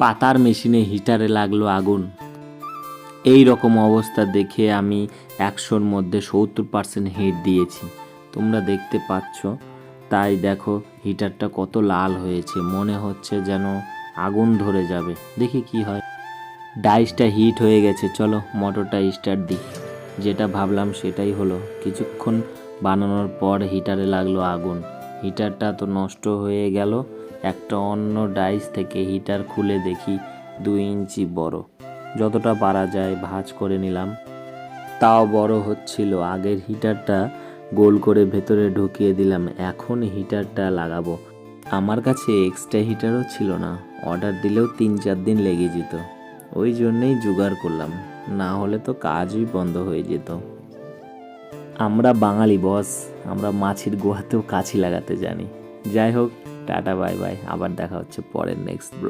পাতার মেশিনে হিটারে লাগল আগুন। এই রকম অবস্থা দেখে আমি একশোর মধ্যে সত্তর পার্সেন্ট হিট দিয়েছি। তোমরা দেখতে পাচ্ছ, তাই দেখো হিটারটা কত লাল হয়েছে। মনে হচ্ছে যেন আগুন ধরে যাবে। দেখি কি হয়। ডাইসটা হিট হয়ে গেছে। চলো মোটরটা স্টার্ট দিই। যেটা ভাবলাম সেটাই হলো। কিছুক্ষণ বানানোর পর হিটারে লাগল আগুন। হিটারটা তো নষ্ট হয়ে গেল। একটা অন্য ডাইস থেকে হিটার খুলে দেখি দুই ইঞ্চি বড়। যতটা পারা যায় ভাঁজ করে নিলাম। তাও বড় হচ্ছিল। আগের হিটারটা গোল করে ভেতরে ঢুকিয়ে দিলাম। এখন হিটারটা লাগাবো। আমার কাছে এক্সট্রা হিটারও ছিল না। অর্ডার দিলেও তিন চার দিন লেগে যেত। ওই জন্যেই জোগাড় করলাম। না হলে তো কাজই বন্ধ হয়ে যেত। আমরা বাঙালি, বস। আমরা মাছির গোয়াতেও কাছি লাগাতে জানি। যাই হোক টাটা বাই বাই। আবার দেখা হচ্ছে পরের নেক্সট ব্লগ